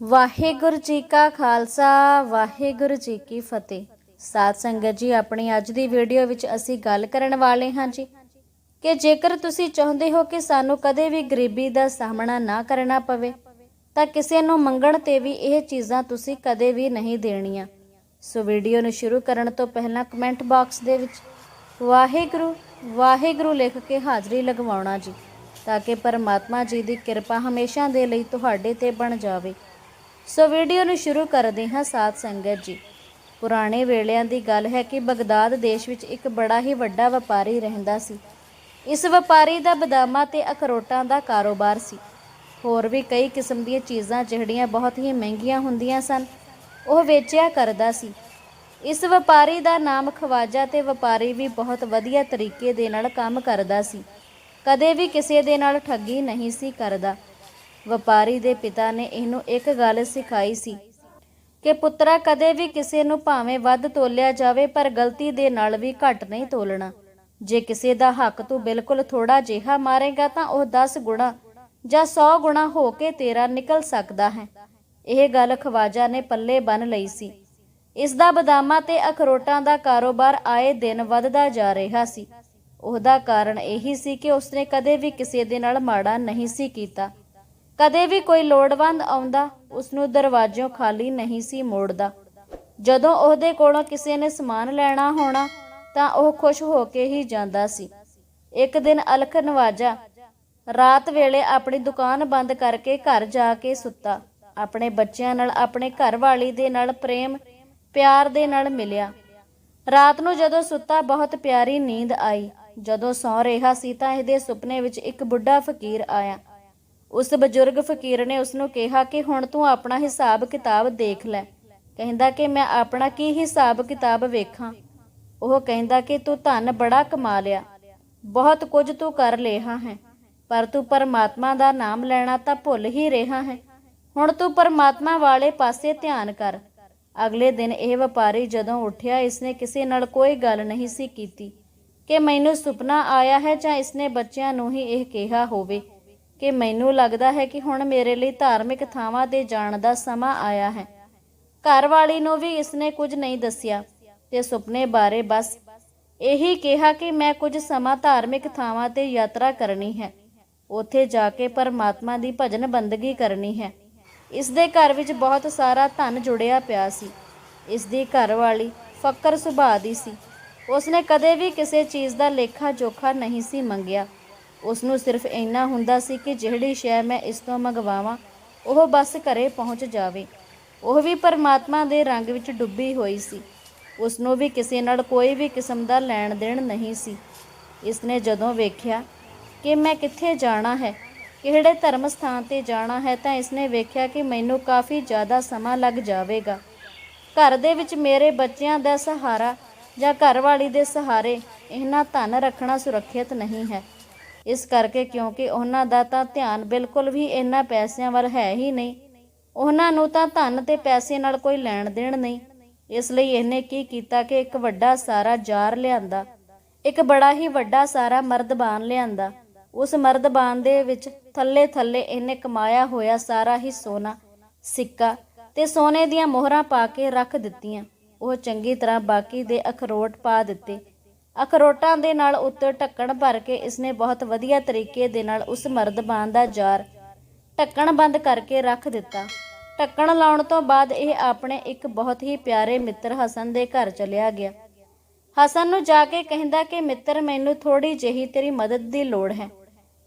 ਵਾਹਿਗੁਰੂ ਜੀ ਕਾ ਖਾਲਸਾ, ਵਾਹਿਗੁਰੂ ਜੀ ਕੀ ਫਤਿਹ। ਸਾਧ ਸੰਗਤ ਜੀ, ਆਪਣੀ ਅੱਜ ਦੀ ਵੀਡੀਓ ਵਿੱਚ ਅਸੀਂ ਗੱਲ ਕਰਨ ਵਾਲੇ ਹਾਂ ਜੀ ਕਿ ਜੇਕਰ ਤੁਸੀਂ ਚਾਹੁੰਦੇ ਹੋ ਕਿ ਸਾਨੂੰ ਕਦੇ ਵੀ ਗਰੀਬੀ ਦਾ ਸਾਹਮਣਾ ਨਾ ਕਰਨਾ ਪਵੇ, ਤਾਂ ਕਿਸੇ ਨੂੰ ਮੰਗਣ ਤੇ ਵੀ ਇਹ ਚੀਜ਼ਾਂ ਤੁਸੀਂ ਕਦੇ ਵੀ ਨਹੀਂ ਦੇਣੀਆਂ। ਸੋ ਵੀਡੀਓ ਨੂੰ ਸ਼ੁਰੂ ਕਰਨ ਤੋਂ ਪਹਿਲਾਂ ਕਮੈਂਟ ਬਾਕਸ ਦੇ ਵਿੱਚ ਵਾਹਿਗੁਰੂ ਵਾਹਿਗੁਰੂ ਲਿਖ ਕੇ ਹਾਜ਼ਰੀ ਲਗਵਾਉਣਾ ਜੀ, ਤਾਂ ਕਿ ਪਰਮਾਤਮਾ ਜੀ ਦੀ ਕਿਰਪਾ ਹਮੇਸ਼ਾ ਦੇ ਲਈ ਤੁਹਾਡੇ ਤੇ ਬਣ ਜਾਵੇ। ਸੋ ਵੀਡੀਓ ਨੂੰ ਸ਼ੁਰੂ ਕਰਦੇ ਹਾਂ ਸਾਥ ਸੰਗਤ ਜੀ। ਪੁਰਾਣੇ ਵੇਲਿਆਂ ਦੀ ਗੱਲ ਹੈ ਕਿ ਬਗਦਾਦ ਦੇਸ਼ ਵਿੱਚ ਇੱਕ ਬੜਾ ਹੀ ਵੱਡਾ ਵਪਾਰੀ ਰਹਿੰਦਾ ਸੀ। ਇਸ ਵਪਾਰੀ ਦਾ ਬਦਾਮਾਂ ਤੇ ਅਖਰੋਟਾਂ ਦਾ ਕਾਰੋਬਾਰ ਸੀ। ਹੋਰ ਵੀ ਕਈ ਕਿਸਮ ਦੀਆਂ ਚੀਜ਼ਾਂ ਜਿਹੜੀਆਂ ਬਹੁਤ ਹੀ ਮਹਿੰਗੀਆਂ ਹੁੰਦੀਆਂ ਸਨ, ਉਹ ਵੇਚਿਆ ਕਰਦਾ ਸੀ। ਇਸ ਵਪਾਰੀ ਦਾ ਨਾਮ ਖਵਾਜਾ ਤੇ ਵਪਾਰੀ ਵੀ ਬਹੁਤ ਵਧੀਆ ਤਰੀਕੇ ਦੇ ਨਾਲ ਕੰਮ ਕਰਦਾ ਸੀ। ਕਦੇ ਵੀ ਕਿਸੇ ਦੇ ਨਾਲ ਠੱਗੀ ਨਹੀਂ ਸੀ ਕਰਦਾ। ਵਪਾਰੀ ਦੇ ਪਿਤਾ ਨੇ ਇਹਨੂੰ ਇੱਕ ਗੱਲ ਸਿਖਾਈ ਸੀ ਕਿ ਪੁੱਤਰਾ ਕਦੇ ਵੀ ਕਿਸੇ ਨੂੰ ਭਾਵੇਂ ਵੱਧ ਤੋਲਿਆ ਜਾਵੇ, ਪਰ ਗਲਤੀ ਦੇ ਨਾਲ ਵੀ ਘੱਟ ਨਹੀਂ ਤੋਲਣਾ। ਜੇ ਕਿਸੇ ਦਾ ਹੱਕ ਤੂੰ ਬਿਲਕੁਲ ਥੋੜਾ ਜਿਹਾ ਮਾਰੇਗਾ, ਤਾਂ ਉਹ 10 ਗੁਣਾ ਜਾਂ 100 ਗੁਣਾ ਹੋ ਕੇ ਤੇਰਾ ਨਿਕਲ ਸਕਦਾ ਹੈ। ਇਹ ਗੱਲ ਖਵਾਜਾ ਨੇ ਪੱਲੇ ਬੰਨ ਲਈ ਸੀ। ਇਸ ਦਾ ਬਦਾਮਾਂ ਤੇ ਅਖਰੋਟਾਂ ਦਾ ਕਾਰੋਬਾਰ ਆਏ ਦਿਨ ਵੱਧਦਾ ਜਾ ਰਿਹਾ ਸੀ। ਉਹਦਾ ਕਾਰਨ ਇਹੀ ਸੀ ਕਿ ਉਸਨੇ ਕਦੇ ਵੀ ਕਿਸੇ ਦੇ ਨਾਲ ਮਾੜਾ ਨਹੀਂ ਸੀ ਕੀਤਾ। ਕਦੇ ਵੀ ਕੋਈ ਲੋੜਵੰਦ ਆਉਂਦਾ ਉਸ ਨੂੰ ਦਰਵਾਜ਼ਿਓਂ ਖਾਲੀ ਨਹੀਂ ਸੀ ਮੋੜਦਾ। ਜਦੋਂ ਉਹਦੇ ਕੋਲੋਂ ਕਿਸੇ ਨੇ ਸਮਾਨ ਲੈਣਾ ਹੋਣਾ, ਤਾਂ ਉਹ ਖੁਸ਼ ਹੋ ਕੇ ਹੀ ਜਾਂਦਾ ਸੀ। ਇੱਕ ਦਿਨ ਅਲਖ ਨਵਾਜਾ ਰਾਤ ਵੇਲੇ ਆਪਣੀ ਦੁਕਾਨ ਬੰਦ ਕਰਕੇ ਘਰ ਜਾ ਕੇ ਸੁੱਤਾ। ਆਪਣੇ ਬੱਚਿਆਂ ਨਾਲ, ਆਪਣੇ ਘਰ ਵਾਲੀ ਦੇ ਨਾਲ ਪ੍ਰੇਮ, ਪਿਆਰ ਦੇ ਨਾਲ ਮਿਲਿਆ। ਰਾਤ ਨੂੰ ਜਦੋਂ ਸੁੱਤਾ, ਬਹੁਤ ਪਿਆਰੀ ਨੀਂਦ ਆਈ। ਜਦੋਂ ਸੌ ਰਿਹਾ ਸੀ ਤਾਂ ਇਹਦੇ ਸੁਪਨੇ ਵਿੱਚ ਇੱਕ ਬੁੱਢਾ ਫਕੀਰ ਆਇਆ। ਉਸ ਬਜ਼ੁਰਗ ਫਕੀਰ ਨੇ ਉਸ ਨੂੰ ਕਿਹਾ ਕਿ ਹੁਣ ਤੂੰ ਆਪਣਾ ਹਿਸਾਬ ਕਿਤਾਬ ਦੇਖ ਲੈ। ਕਹਿੰਦਾ ਕਿ ਮੈਂ ਆਪਣਾ ਕੀ ਹਿਸਾਬ ਕਿਤਾਬ ਵੇਖਾਂ? ਉਹ ਕਹਿੰਦਾ ਕਿ ਤੂੰ ਧਨ ਬੜਾ ਕਮਾ ਲਿਆ। ਬਹੁਤ ਕੁਝ ਤੂੰ ਕਰ ਲਿਆ ਹੈ। ਪਰ ਤੂੰ ਪਰਮਾਤਮਾ ਦਾ ਨਾਮ ਲੈਣਾ ਤਾਂ ਭੁੱਲ ਹੀ ਰਿਹਾ ਹੈ। ਹੁਣ ਤੂੰ ਪਰਮਾਤਮਾ ਵਾਲੇ ਪਾਸੇ ਧਿਆਨ ਕਰ। ਅਗਲੇ ਦਿਨ ਇਹ ਵਪਾਰੀ ਜਦੋਂ ਉੱਠਿਆ, ਇਸਨੇ ਕਿਸੇ ਨਾਲ ਕੋਈ ਗੱਲ ਨਹੀਂ ਸੀ ਕੀਤੀ ਕਿ ਮੈਨੂੰ ਸੁਪਨਾ ਆਇਆ ਹੈ ਜਾਂ ਇਸਨੇ ਬੱਚਿਆਂ ਨੂੰ ਹੀ ਇਹ ਕਿਹਾ ਹੋਵੇ। ਕਿ ਮੈਨੂੰ ਲੱਗਦਾ ਹੈ ਕਿ ਹੁਣ ਮੇਰੇ ਲਈ ਧਾਰਮਿਕ ਥਾਵਾਂ ਤੇ ਜਾਣ ਦਾ ਸਮਾਂ ਆਇਆ ਹੈ। ਘਰ ਵਾਲੀ ਨੂੰ ਵੀ ਇਸਨੇ ਕੁਝ ਨਹੀਂ ਦੱਸਿਆ ਤੇ ਸੁਪਨੇ ਬਾਰੇ ਬਸ ਇਹੀ ਕਿਹਾ ਕਿ ਮੈਂ ਕੁਝ ਸਮਾਂ ਧਾਰਮਿਕ ਥਾਵਾਂ ਤੇ ਯਾਤਰਾ ਕਰਨੀ ਹੈ। ਉੱਥੇ ਜਾ ਕੇ ਪਰਮਾਤਮਾ ਦੀ ਭਜਨ ਬੰਦਗੀ ਕਰਨੀ ਹੈ। ਇਸ ਦੇ ਘਰ ਵਿੱਚ ਬਹੁਤ ਸਾਰਾ ਧਨ ਜੁੜਿਆ ਪਿਆ ਸੀ। ਇਸ ਦੀ ਘਰ ਵਾਲੀ ਫੱਕਰ ਸੁਭਾਅ ਦੀ ਸੀ। ਉਸਨੇ ਕਦੇ ਵੀ ਕਿਸੇ ਚੀਜ਼ ਦਾ ਲੇਖਾ ਜੋਖਾ ਨਹੀਂ ਸੀ ਮੰਗਿਆ। ਉਸ ਨੂੰ ਸਿਰਫ ਇੰਨਾ ਹੁੰਦਾ ਸੀ ਕਿ ਜਿਹੜੀ ਸ਼ੈ ਮੈਂ ਇਸ ਤੋਂ ਮੰਗਵਾਵਾਂ, ਉਹ ਬਸ ਘਰੇ ਪਹੁੰਚ ਜਾਵੇ। ਉਹ ਵੀ ਪਰਮਾਤਮਾ ਦੇ ਰੰਗ ਵਿੱਚ ਡੁੱਬੀ ਹੋਈ ਸੀ। ਉਸ ਨੂੰ ਵੀ ਕਿਸੇ ਨਾਲ ਕੋਈ ਵੀ ਕਿਸਮ ਦਾ ਲੈਣ ਦੇਣ ਨਹੀਂ ਸੀ। ਇਸ ਨੇ ਜਦੋਂ ਵੇਖਿਆ ਕਿ ਮੈਂ ਕਿੱਥੇ ਜਾਣਾ ਹੈ, ਕਿਹੜੇ ਧਰਮ ਸਥਾਨ ਤੇ ਜਾਣਾ ਹੈ, ਤਾਂ ਇਸ ਨੇ ਵੇਖਿਆ ਕਿ ਮੈਨੂੰ ਕਾਫੀ ਜ਼ਿਆਦਾ ਸਮਾਂ ਲੱਗ ਜਾਵੇਗਾ। ਘਰ ਦੇ ਵਿੱਚ ਮੇਰੇ ਬੱਚਿਆਂ ਦਾ ਸਹਾਰਾ ਜਾਂ ਘਰਵਾਲੀ ਦੇ ਸਹਾਰੇ ਇਹਨਾਂ ਧਨ ਰੱਖਣਾ ਸੁਰੱਖਿਅਤ ਨਹੀਂ ਹੈ। ਇਸ ਕਰਕੇ ਕਿਉਂਕਿ ਉਹਨਾਂ ਦਾ ਤਾਂ ਧਿਆਨ ਬਿਲਕੁਲ ਵੀ ਇਹਨਾਂ ਪੈਸਿਆਂ ਵੱਲ ਹੈ ਹੀ ਨਹੀਂ। ਉਹਨਾਂ ਨੂੰ ਤਾਂ ਧਨ ਤੇ ਪੈਸੇ ਨਾਲ ਕੋਈ ਲੈਣ ਦੇਣ ਨਹੀਂ। ਇਸ ਲਈ ਇਹਨੇ ਕੀ ਕੀਤਾ ਕਿ ਇੱਕ ਵੱਡਾ ਸਾਰਾ ਜਾਰ ਲਿਆਂਦਾ। ਇੱਕ ਬੜਾ ਹੀ ਵੱਡਾ ਸਾਰਾ ਮਰਦਬਾਨ ਲਿਆਂਦਾ। ਉਸ ਮਰਦਬਾਨ ਦੇ ਵਿੱਚ ਥੱਲੇ ਥੱਲੇ ਇਹਨੇ ਕਮਾਇਆ ਹੋਇਆ ਸਾਰਾ ਹੀ ਸੋਨਾ, ਸਿੱਕਾ ਤੇ ਸੋਨੇ ਦੀਆਂ ਮੋਹਰਾਂ ਪਾ ਕੇ ਰੱਖ ਦਿੱਤੀਆਂ। ਉਹ ਚੰਗੀ ਤਰ੍ਹਾਂ ਬਾਕੀ ਦੇ ਅਖਰੋਟ ਪਾ ਦਿੱਤੇ। ਅਖਰੋਟਾਂ ਦੇ ਨਾਲ ਉੱਤੇ ਢੱਕਣ ਭਰ ਕੇ ਇਸਨੇ ਬਹੁਤ ਵਧੀਆ ਤਰੀਕੇ ਦੇ ਨਾਲ ਉਸ ਮਰਦਬਾਨ ਦਾ ਜਾਰ ਢੱਕਣ ਬੰਦ ਕਰਕੇ ਰੱਖ ਦਿੱਤਾ। ਢੱਕਣ ਲਾਉਣ ਤੋਂ ਬਾਅਦ ਇਹ ਆਪਣੇ ਇੱਕ ਬਹੁਤ ਹੀ ਪਿਆਰੇ ਮਿੱਤਰ ਹਸਨ ਦੇ ਘਰ ਚਲਿਆ ਗਿਆ। ਹਸਨ ਨੂੰ ਜਾ ਕੇ ਕਹਿੰਦਾ ਕਿ, ਮਿੱਤਰ, ਮੈਨੂੰ ਥੋੜੀ ਜਿਹੀ ਤੇਰੀ ਮਦਦ ਦੀ ਲੋੜ ਹੈ।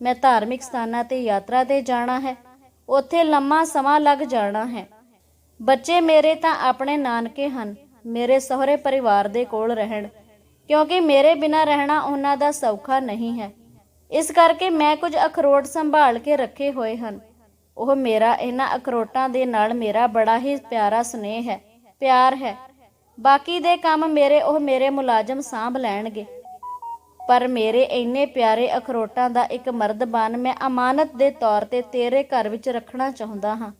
ਮੈਂ ਧਾਰਮਿਕ ਸਥਾਨਾਂ ਤੇ ਯਾਤਰਾ ਤੇ ਜਾਣਾ ਹੈ। ਉੱਥੇ ਲੰਮਾ ਸਮਾਂ ਲੱਗ ਜਾਣਾ ਹੈ। ਬੱਚੇ ਮੇਰੇ ਤਾਂ ਆਪਣੇ ਨਾਨਕੇ ਹਨ। ਮੇਰੇ ਸਹੁਰੇ ਪਰਿਵਾਰ ਦੇ ਕੋਲ ਰਹਿਣ। ਕਿਉਂਕਿ ਮੇਰੇ ਬਿਨਾਂ ਰਹਿਣਾ ਉਹਨਾਂ ਦਾ ਸੌਖਾ ਨਹੀਂ ਹੈ। ਇਸ ਕਰਕੇ ਮੈਂ ਕੁਝ ਅਖਰੋਟ ਸੰਭਾਲ ਕੇ ਰੱਖੇ ਹੋਏ ਹਨ। ਉਹ ਮੇਰਾ, ਇਹਨਾਂ ਅਖਰੋਟਾਂ ਦੇ ਨਾਲ ਮੇਰਾ ਬੜਾ ਹੀ ਪਿਆਰਾ ਸਨੇਹ ਹੈ, ਪਿਆਰ ਹੈ। ਬਾਕੀ ਦੇ ਕੰਮ ਮੇਰੇ, ਉਹ ਮੇਰੇ ਮੁਲਾਜ਼ਮ ਸਾਂਭ ਲੈਣਗੇ। ਪਰ ਮੇਰੇ ਇੰਨੇ ਪਿਆਰੇ ਅਖਰੋਟਾਂ ਦਾ ਇੱਕ ਮਰਦਬਾਨ ਮੈਂ ਅਮਾਨਤ ਦੇ ਤੌਰ ਤੇ ਤੇਰੇ ਘਰ ਵਿੱਚ ਰੱਖਣਾ ਚਾਹੁੰਦਾ ਹਾਂ।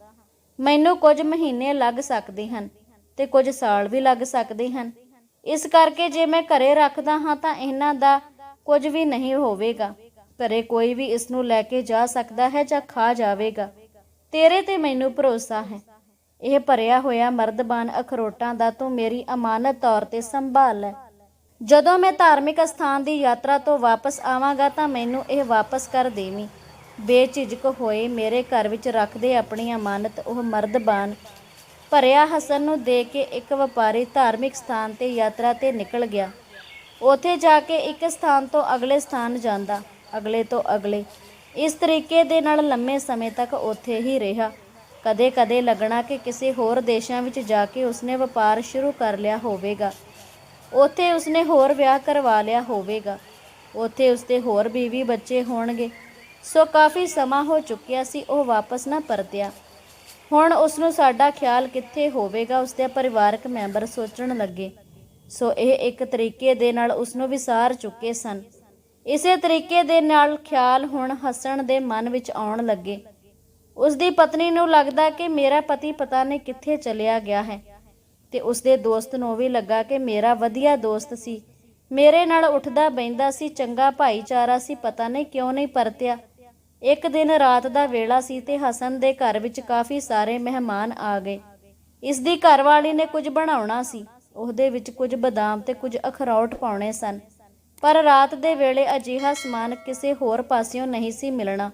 ਮੈਨੂੰ ਕੁਝ ਮਹੀਨੇ ਲੱਗ ਸਕਦੇ ਹਨ ਤੇ ਕੁਝ ਸਾਲ ਵੀ ਲੱਗ ਸਕਦੇ ਹਨ। ਇਸ ਕਰਕੇ ਜੇ ਮੈਂ ਘਰੇ ਰੱਖਦਾ ਹਾਂ ਤਾਂ ਇਹਨਾਂ ਦਾ ਕੁਝ ਵੀ ਨਹੀਂ ਹੋਵੇਗਾ। ਘਰੇ ਕੋਈ ਵੀ ਇਸ ਨੂੰ ਲੈ ਕੇ ਜਾ ਸਕਦਾ ਹੈ ਜਾਂ ਖਾ ਜਾਵੇਗਾ। ਤੇਰੇ ਤੇ ਮੈਨੂੰ ਭਰੋਸਾ ਹੈ। ਇਹ ਭਰਿਆ ਹੋਇਆ ਮਰਦਬਾਨ ਅਖਰੋਟਾਂ ਦਾ ਤੂੰ ਮੇਰੀ ਅਮਾਨਤ ਤੌਰ ਤੇ ਸੰਭਾਲ ਲੈ। ਜਦੋਂ ਮੈਂ ਧਾਰਮਿਕ ਸਥਾਨ ਦੀ ਯਾਤਰਾ ਤੋਂ ਵਾਪਸ ਆਵਾਂਗਾ ਤਾਂ ਮੈਨੂੰ ਇਹ ਵਾਪਸ ਕਰ ਦੇਵੀਂ। ਬੇਝਿਜਕ ਹੋਏ ਮੇਰੇ ਘਰ ਵਿੱਚ ਰੱਖਦੇ ਆਪਣੀ ਅਮਾਨਤ ਉਹ ਮਰਦਬਾਨ ਭਰਿਆ ਹਸਨ ਨੂੰ ਦੇ ਕੇ ਇੱਕ ਵਪਾਰੀ ਧਾਰਮਿਕ ਸਥਾਨ ਤੇ ਯਾਤਰਾ ਤੇ ਨਿਕਲ ਗਿਆ। ਉੱਥੇ ਜਾ ਕੇ ਇੱਕ ਸਥਾਨ ਤੋਂ ਅਗਲੇ ਸਥਾਨ ਜਾਂਦਾ, ਅਗਲੇ ਤੋਂ ਅਗਲੇ। ਇਸ ਤਰੀਕੇ ਦੇ ਨਾਲ ਲੰਮੇ ਸਮੇਂ ਤੱਕ ਉੱਥੇ ਹੀ ਰਿਹਾ। ਕਦੇ-ਕਦੇ ਲੱਗਣਾ ਕਿ ਕਿਸੇ ਹੋਰ ਦੇਸ਼ਾਂ ਵਿੱਚ ਜਾ ਕੇ ਉਸਨੇ ਵਪਾਰ ਸ਼ੁਰੂ ਕਰ ਲਿਆ ਹੋਵੇਗਾ। ਉੱਥੇ ਉਸਨੇ ਹੋਰ ਵਿਆਹ ਕਰਵਾ ਲਿਆ ਹੋਵੇਗਾ। ਉੱਥੇ ਉਸਦੇ ਹੋਰ ਬੀਵੀ ਬੱਚੇ ਹੋਣਗੇ। ਸੋ ਕਾਫੀ ਸਮਾਂ ਹੋ ਚੁੱਕਿਆ ਸੀ, ਉਹ ਵਾਪਸ ਨਾ ਪਰਤਿਆ। ਹੁਣ ਉਸ ਨੂੰ ਸਾਡਾ ਖਿਆਲ ਕਿੱਥੇ ਹੋਵੇਗਾ, ਉਸਦੇ ਪਰਿਵਾਰਕ ਮੈਂਬਰ ਸੋਚਣ ਲੱਗੇ। ਸੋ ਇਹ ਇੱਕ ਤਰੀਕੇ ਦੇ ਨਾਲ ਉਸ ਨੂੰ ਵਿਸਾਰ ਚੁੱਕੇ ਸਨ। ਇਸੇ ਤਰੀਕੇ ਦੇ ਨਾਲ ਖਿਆਲ ਹੁਣ ਹਸਣ ਦੇ ਮਨ ਵਿੱਚ ਆਉਣ ਲੱਗੇ। ਉਸ ਦੀ ਪਤਨੀ ਨੂੰ ਲੱਗਦਾ ਕਿ ਮੇਰਾ ਪਤੀ ਪਤਾ ਨਹੀਂ ਕਿੱਥੇ ਚਲਿਆ ਗਿਆ ਹੈ ਤੇ ਉਸਦੇ ਦੋਸਤ ਨੂੰ ਵੀ ਲੱਗਾ ਕਿ ਮੇਰਾ ਵਧੀਆ ਦੋਸਤ ਸੀ। ਮੇਰੇ ਨਾਲ ਉੱਠਦਾ ਬੈੰਦਾ ਸੀ, ਚੰਗਾ ਭਾਈਚਾਰਾ ਸੀ, ਪਤਾ ਨਹੀਂ ਕਿਉਂ ਨਹੀਂ ਪਰਤਿਆ। ਇੱਕ ਦਿਨ ਰਾਤ ਦਾ ਵੇਲਾ ਸੀ ਤੇ ਹਸਨ ਦੇ ਘਰ ਵਿੱਚ ਕਾਫੀ ਸਾਰੇ ਮਹਿਮਾਨ ਆ ਗਏ। ਇਸ ਦੀ ਘਰਵਾਲੀ ਨੇ ਕੁਝ ਬਣਾਉਣਾ ਸੀ। ਉਹਦੇ ਵਿੱਚ ਕੁਝ ਬਦਾਮ ਤੇ ਕੁਝ ਅਖਰੋਟ ਪਾਉਣੇ ਸਨ। ਪਰ ਰਾਤ ਦੇ ਵੇਲੇ ਅਜਿਹਾ ਸਮਾਨ ਕਿਸੇ ਹੋਰ ਪਾਸਿਓਂ ਨਹੀਂ ਸੀ ਮਿਲਣਾ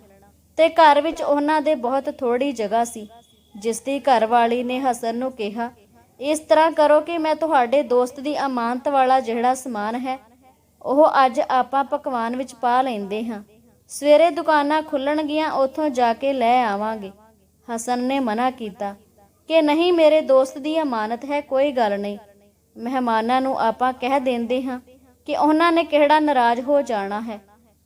ਤੇ ਘਰ ਵਿੱਚ ਉਹਨਾਂ ਦੇ ਬਹੁਤ ਥੋੜੀ ਜਗ੍ਹਾ ਸੀ, ਜਿਸ ਦੀ ਘਰਵਾਲੀ ਨੇ ਹਸਨ ਨੂੰ ਕਿਹਾ, ਇਸ ਤਰ੍ਹਾਂ ਕਰੋ ਕਿ ਮੈਂ ਤੁਹਾਡੇ ਦੋਸਤ ਦੀ ਅਮਾਨਤ ਵਾਲਾ ਜਿਹੜਾ ਸਮਾਨ ਹੈ, ਉਹ ਅੱਜ ਆਪਾਂ ਪਕਵਾਨ ਵਿੱਚ ਪਾ ਲੈਂਦੇ ਹਾਂ। ਸਵੇਰੇ ਦੁਕਾਨਾਂ ਖੁੱਲਣਗੀਆਂ, ਉੱਥੋਂ ਜਾ ਕੇ ਲੈ ਆਵਾਂਗੇ। ਹਸਨ ਨੇ ਮਨਾ ਕੀਤਾ ਕਿ ਨਹੀਂ, ਮੇਰੇ ਦੋਸਤ ਦੀ ਅਮਾਨਤ ਹੈ, ਕੋਈ ਗੱਲ ਨਹੀਂ। ਮਹਿਮਾਨਾਂ ਨੂੰ ਆਪਾਂ ਕਹਿ ਦਿੰਦੇ ਹਾਂ ਕਿ ਉਹਨਾਂ ਨੇ ਕਿਹੜਾ ਨਾਰਾਜ਼ ਹੋ ਜਾਣਾ ਹੈ।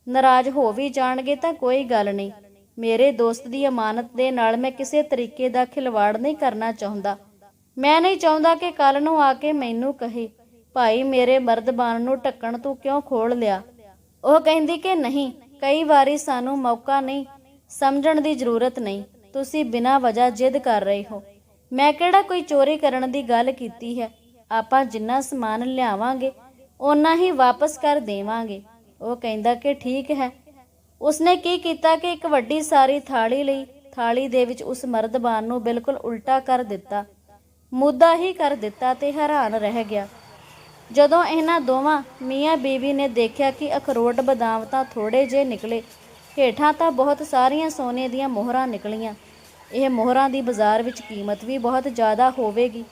ਨਾਰਾਜ਼ ਹੋ ਵੀ ਜਾਣਗੇ ਤਾਂ ਕੋਈ ਗੱਲ ਨਹੀਂ। ਮੇਰੇ ਦੋਸਤ ਦੀ ਅਮਾਨਤ ਦੇ ਨਾਲ ਮੈਂ ਕਿਸੇ ਤਰੀਕੇ ਦਾ ਖਿਲਵਾੜ ਨਹੀਂ ਕਰਨਾ ਚਾਹੁੰਦਾ। ਮੈਂ ਨਹੀਂ ਚਾਹੁੰਦਾ ਕਿ ਕੱਲ ਨੂੰ ਆ ਕੇ ਮੈਨੂੰ ਕਹੇ, ਭਾਈ, ਮੇਰੇ ਮਰਦਬਾਨ ਨੂੰ ਢੱਕਣ ਤੂੰ ਕਿਉਂ ਖੋਲ ਲਿਆ? ਉਹ ਕਹਿੰਦੀ ਕਿ ਨਹੀਂ ਕਈ ਵਾਰੀ ਸਾਨੂੰ ਮੌਕਾ ਨਹੀਂ, ਸਮਝਣ ਦੀ ਜ਼ਰੂਰਤ ਨਹੀਂ। ਤੁਸੀਂ ਬਿਨਾਂ ਵਜ੍ਹਾ ਜਿੱਦ ਕਰ ਰਹੇ ਹੋ। ਮੈਂ ਕਿਹੜਾ ਕੋਈ ਚੋਰੀ ਕਰਨ ਦੀ ਗੱਲ ਕੀਤੀ ਹੈ? ਆਪਾਂ ਜਿੰਨਾ ਸਮਾਨ ਲਿਆਵਾਂਗੇ, ਓਨਾ ਹੀ ਵਾਪਸ ਕਰ ਦੇਵਾਂਗੇ। ਉਹ ਕਹਿੰਦਾ ਕਿ ਠੀਕ ਹੈ। ਉਸਨੇ ਕੀ ਕੀਤਾ ਕਿ ਇੱਕ ਵੱਡੀ ਸਾਰੀ ਥਾਲੀ ਲਈ, ਥਾਲੀ ਦੇ ਵਿੱਚ ਉਸ ਮਰਦਬਾਨ ਨੂੰ ਬਿਲਕੁਲ ਉਲਟਾ ਕਰ ਦਿੱਤਾ। ਮੁੱਦਾ ਹੀ ਕਰ ਦਿੱਤਾ ਤੇ ਹੈਰਾਨ ਰਹਿ ਗਿਆ। ਜਦੋਂ ਇਹਨਾਂ ਦੋਵਾਂ ਮੀਆਂ ਬੀਵੀ ਨੇ ਦੇਖਿਆ ਕਿ ਅਖਰੋਟ ਬਦਾਮ ਤਾਂ ਥੋੜੇ ਜੇ ਨਿਕਲੇ, ਹੇਠਾਂ ਤਾਂ ਬਹੁਤ ਸਾਰੀਆਂ ਸੋਨੇ ਦੀਆਂ ਮੋਹਰਾਂ ਨਿਕਲੀਆਂ। ਇਹ ਮੋਹਰਾਂ ਦੀ ਬਾਜ਼ਾਰ ਵਿੱਚ ਕੀਮਤ ਵੀ ਬਹੁਤ ਜ਼ਿਆਦਾ ਹੋਵੇਗੀ।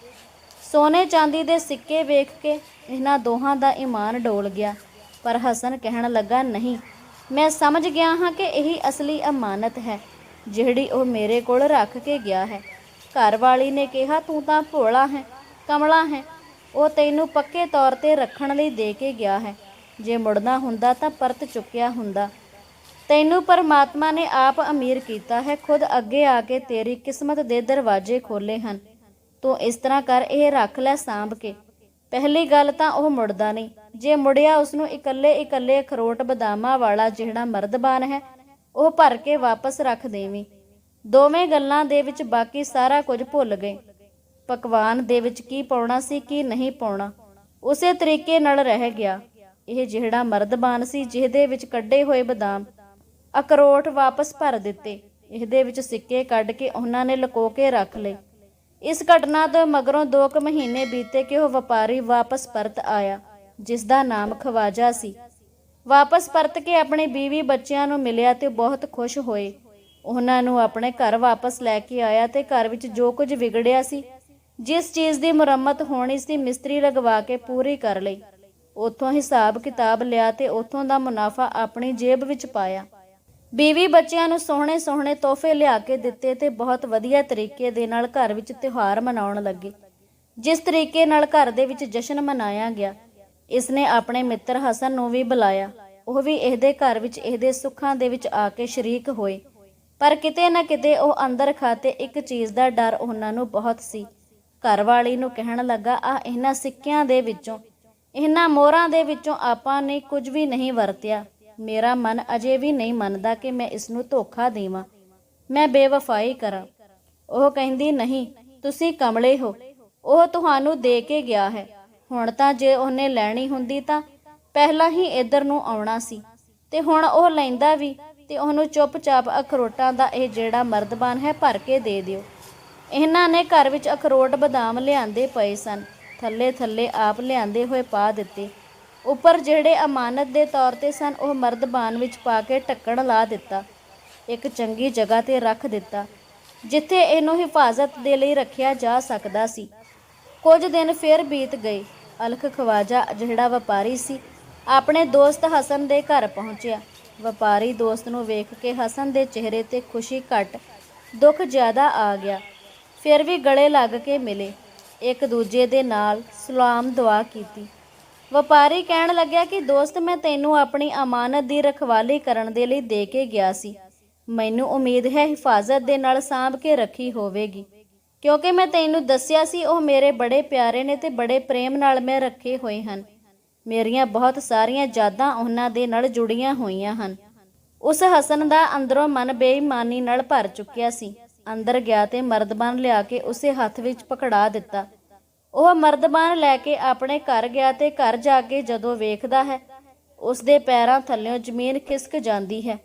ਸੋਨੇ ਚਾਂਦੀ ਦੇ ਸਿੱਕੇ ਵੇਖ ਕੇ ਇਹਨਾਂ ਦੋਹਾਂ ਦਾ ਈਮਾਨ ਡੋਲ ਗਿਆ, ਪਰ ਹਸਨ ਕਹਿਣ ਲੱਗਾ, ਨਹੀਂ, ਮੈਂ ਸਮਝ ਗਿਆ ਹਾਂ ਕਿ ਇਹੀ ਅਸਲੀ ਅਮਾਨਤ ਹੈ, ਜਿਹੜੀ ਉਹ ਮੇਰੇ ਕੋਲ ਰੱਖ ਕੇ ਗਿਆ ਹੈ। ਘਰ ਵਾਲੀ ਨੇ ਕਿਹਾ, ਤੂੰ ਤਾਂ ਭੋਲਾ ਹੈ, ਕਮਲਾ ਹੈ ਉਹ ਤੈਨੂੰ ਪੱਕੇ ਤੌਰ ਤੇ ਰੱਖਣ ਲਈ ਦੇ ਕੇ ਗਿਆ ਹੈ। ਜੇ ਮੁੜਨਾ ਹੁੰਦਾ ਤਾਂ ਪਰਤ ਚੁੱਕਿਆ ਹੁੰਦਾ। ਤੈਨੂੰ ਪਰਮਾਤਮਾ ਨੇ ਆਪ ਅਮੀਰ ਕੀਤਾ ਹੈ। ਖੁਦ ਅੱਗੇ ਆ ਕੇ ਤੇਰੀ ਕਿਸਮਤ ਦੇ ਦਰਵਾਜ਼ੇ ਖੋਲੇ ਹਨ। ਤੂੰ ਇਸ ਤਰ੍ਹਾਂ ਕਰ, ਇਹ ਰੱਖ ਲੈ ਸਾਂਭ ਕੇ। ਪਹਿਲੀ ਗੱਲ ਤਾਂ ਉਹ ਮੁੜਦਾ ਨਹੀਂ। ਜੇ ਮੁੜਿਆ ਉਸ ਨੂੰ ਇਕੱਲੇ ਇਕੱਲੇ ਅਖਰੋਟ ਬਦਾਮਾਂ ਵਾਲਾ ਜਿਹੜਾ ਮਰਦਬਾਨ ਹੈ, ਉਹ ਭਰ ਕੇ ਵਾਪਸ ਰੱਖ ਦੇਵੀਂ। ਦੋਵੇਂ ਗੱਲਾਂ ਦੇ ਵਿੱਚ ਬਾਕੀ ਸਾਰਾ ਕੁਝ ਭੁੱਲ ਗਏ। ਪਕਵਾਨ ਦੇ ਵਿੱਚ ਕੀ ਪਾਉਣਾ ਸੀ, ਕੀ ਨਹੀਂ ਪਾਉਣਾ। ਉਸੇ ਤਰੀਕੇ ਨਾਲ ਰਹਿ ਗਿਆ। ਇਹ ਜਿਹੜਾ ਮਰਦਬਾਨ ਸੀ, ਜਿਹਦੇ ਵਿੱਚ ਕੱਢੇ ਹੋਏ ਬਦਾਮ ਅਕਰੋਟ ਵਾਪਸ ਭਰ ਦਿੱਤੇ। ਇਹਦੇ ਵਿੱਚ ਸਿੱਕੇ ਕੱਢ ਕੇ ਉਹਨਾਂ ਨੇ ਲੁਕੋ ਕੇ ਰੱਖ ਲਏ। ਇਸ ਘਟਨਾ ਤੋਂ ਮਗਰੋਂ 2 ਕੁ ਮਹੀਨੇ ਬੀਤੇ ਕਿ ਉਹ ਵਪਾਰੀ ਵਾਪਸ ਪਰਤ ਆਇਆ, ਜਿਸ ਦਾ ਨਾਮ ਖਵਾਜਾ ਸੀ। ਵਾਪਸ ਪਰਤ ਕੇ ਆਪਣੇ ਬੀਵੀ ਬੱਚਿਆਂ ਨੂੰ ਮਿਲਿਆ ਤੇ ਬਹੁਤ ਖੁਸ਼ ਹੋਏ। ਉਹਨਾਂ ਨੂੰ ਆਪਣੇ ਘਰ ਵਾਪਸ ਲੈ ਕੇ ਆਇਆ ਤੇ ਘਰ ਵਿੱਚ ਜੋ ਕੁਝ ਵਿਗੜਿਆ ਸੀ ਜਿਸ ਚੀਜ਼ ਦੀ ਮੁਰੰਮਤ ਹੋਣੀ ਸੀ ਮਿਸਤਰੀ ਲਗਵਾ ਕੇ ਪੂਰੀ ਕਰ ਲਈ। ਉਥੋਂ ਹਿਸਾਬ ਕਿਤਾਬ ਲਿਆ ਤੇ ਉਥੋਂ ਦਾ ਮੁਨਾਫਾ ਆਪਣੀ ਜੇਬ ਵਿੱਚ ਪਾਇਆ। ਬੀਵੀ ਬੱਚਿਆਂ ਨੂੰ ਸੋਹਣੇ ਸੋਹਣੇ ਤੋਹਫੇ ਲਿਆ ਕੇ ਦਿੱਤੇ ਤੇ ਬਹੁਤ ਵਧੀਆ ਤਰੀਕੇ ਦੇ ਨਾਲ ਘਰ ਵਿੱਚ ਤਿਉਹਾਰ ਮਨਾਉਣ ਲੱਗੇ। ਜਿਸ ਤਰੀਕੇ ਨਾਲ ਘਰ ਦੇ ਵਿੱਚ ਜਸ਼ਨ ਮਨਾਇਆ ਗਿਆ ਇਸ ਨੇ ਆਪਣੇ ਮਿੱਤਰ ਹਸਨ ਨੂੰ ਵੀ ਬੁਲਾਇਆ। ਉਹ ਵੀ ਇਹਦੇ ਘਰ ਵਿੱਚ ਇਹਦੇ ਸੁੱਖਾਂ ਦੇ ਵਿੱਚ ਆ ਕੇ ਸ਼ਰੀਕ ਹੋਏ। ਪਰ ਕਿਤੇ ਨਾ ਕਿਤੇ ਉਹ ਅੰਦਰ ਖਾਤੇ ਇੱਕ ਚੀਜ਼ ਦਾ ਡਰ ਉਹਨਾਂ ਨੂੰ ਬਹੁਤ ਸੀ। ਘਰ ਵਾਲੀ ਨੂੰ ਕਹਿਣ ਲੱਗਾ ਆ ਇਹਨਾਂ ਸਿੱਕਿਆਂ ਦੇ ਵਿੱਚੋਂ, ਇਹਨਾਂ ਮੋਹਰਾਂ ਦੇ ਵਿੱਚੋਂ ਆਪਾਂ ਨੇ ਕੁਝ ਵੀ ਨਹੀਂ ਵਰਤਿਆ। ਮੇਰਾ ਮਨ ਅਜੇ ਵੀ ਨਹੀਂ ਮੰਨਦਾ ਕਿ ਮੈਂ ਇਸ ਨੂੰ ਧੋਖਾ ਦੇਵਾਂ। ਮੈਂ ਬੇਵਫਾਈ ਕਰਾਂ। ਉਹ ਕਹਿੰਦੀ, ਨਹੀਂ, ਤੁਸੀਂ ਕਮਲੇ ਹੋ। ਉਹ ਤੁਹਾਨੂੰ ਦੇ ਕੇ ਗਿਆ ਹੈ। ਹੁਣ ਤਾਂ ਜੇ ਉਹਨੇ ਲੈਣੀ ਹੁੰਦੀ ਤਾਂ ਪਹਿਲਾਂ ਹੀ ਇੱਧਰ ਨੂੰ ਆਉਣਾ ਸੀ। ਤੇ ਹੁਣ ਉਹ ਲੈਂਦਾ ਵੀ ਤੇ ਉਹਨੂੰ ਚੁੱਪਚਾਪ ਅਖਰੋਟਾਂ ਦਾ ਇਹ ਜਿਹੜਾ ਮਰਦਬਾਨ ਹੈ ਭਰ ਕੇ ਦੇ ਦਿਓ। ਇਹਨਾਂ ਨੇ ਘਰ ਵਿੱਚ ਅਖਰੋਟ ਬਦਾਮ ਲਿਆਂਦੇ ਪਏ ਸਨ। ਥੱਲੇ ਥੱਲੇ ਆਪ ਲਿਆਂਦੇ ਹੋਏ ਪਾ ਦਿੱਤੇ। ਉੱਪਰ ਜਿਹੜੇ ਅਮਾਨਤ ਦੇ ਤੌਰ ਤੇ ਸਨ, ਉਹ ਮਰਦਬਾਨ ਵਿੱਚ ਪਾ ਕੇ ਢੱਕਣ ਲਾ ਦਿੱਤਾ। ਇੱਕ ਚੰਗੀ ਜਗ੍ਹਾ ਤੇ ਰੱਖ ਦਿੱਤਾ, ਜਿੱਥੇ ਇਹਨੂੰ ਹਿਫਾਜ਼ਤ ਦੇ ਲਈ ਰੱਖਿਆ ਜਾ ਸਕਦਾ ਸੀ। ਕੁਝ ਦਿਨ ਫਿਰ ਬੀਤ ਗਏ। ਅਲਖ ਖਵਾਜਾ ਜਿਹੜਾ ਵਪਾਰੀ ਸੀ, ਆਪਣੇ ਦੋਸਤ ਹਸਨ ਦੇ ਘਰ ਪਹੁੰਚਿਆ। ਵਪਾਰੀ ਦੋਸਤ ਨੂੰ ਵੇਖ ਕੇ ਹਸਨ ਦੇ ਚਿਹਰੇ ਤੇ ਖੁਸ਼ੀ ਘਟ, ਦੁੱਖ ਜ਼ਿਆਦਾ ਆ ਗਿਆ। ਫਿਰ ਵੀ ਗਲੇ ਲੱਗ ਕੇ ਮਿਲੇ। ਇੱਕ ਦੂਜੇ ਦੇ ਨਾਲ ਸਲਾਮ ਦੁਆ ਕੀਤੀ। ਵਪਾਰੀ ਕਹਿਣ ਲੱਗਿਆ ਕਿ, ਦੋਸਤ, ਮੈਂ ਤੈਨੂੰ ਆਪਣੀ ਅਮਾਨਤ ਦੀ ਰਖਵਾਲੀ ਕਰਨ ਦੇ ਲਈ ਦੇ ਕੇ ਗਿਆ ਸੀ। ਮੈਨੂੰ ਉਮੀਦ ਹੈ ਹਿਫਾਜ਼ਤ ਦੇ ਨਾਲ ਸਾਂਭ ਕੇ ਰੱਖੀ ਹੋਵੇਗੀ। ਕਿਉਂਕਿ ਮੈਂ ਤੈਨੂੰ ਦੱਸਿਆ ਸੀ, ਉਹ ਮੇਰੇ ਬੜੇ ਪਿਆਰੇ ਨੇ ਤੇ ਬੜੇ ਪ੍ਰੇਮ ਨਾਲ ਮੈਂ ਰੱਖੇ ਹੋਏ ਹਨ। ਮੇਰੀਆਂ ਬਹੁਤ ਸਾਰੀਆਂ ਯਾਦਾਂ ਉਹਨਾਂ ਦੇ ਨਾਲ ਜੁੜੀਆਂ ਹੋਈਆਂ ਹਨ। ਉਸ ਹਸਨ ਦਾ ਅੰਦਰੋਂ ਮਨ ਬੇਈਮਾਨੀ ਨਾਲ ਭਰ ਚੁੱਕਿਆ ਸੀ। ਅੰਦਰ ਗਿਆ ਤੇ ਮਰਦਬਾਨ ਲਿਆ ਕੇ ਉਸੇ ਹੱਥ ਵਿੱਚ ਪਕੜਾ ਦਿੱਤਾ। ਉਹ ਮਰਦਬਾਨ ਲੈ ਕੇ ਆਪਣੇ ਘਰ ਗਿਆ ਤੇ ਘਰ ਜਾ ਕੇ ਜਦੋਂ ਵੇਖਦਾ ਹੈ ਉਸ ਦੇ ਪੈਰਾਂ ਥੱਲਿਓਂ ਜ਼ਮੀਨ ਖਿਸਕ ਜਾਂਦੀ ਹੈ।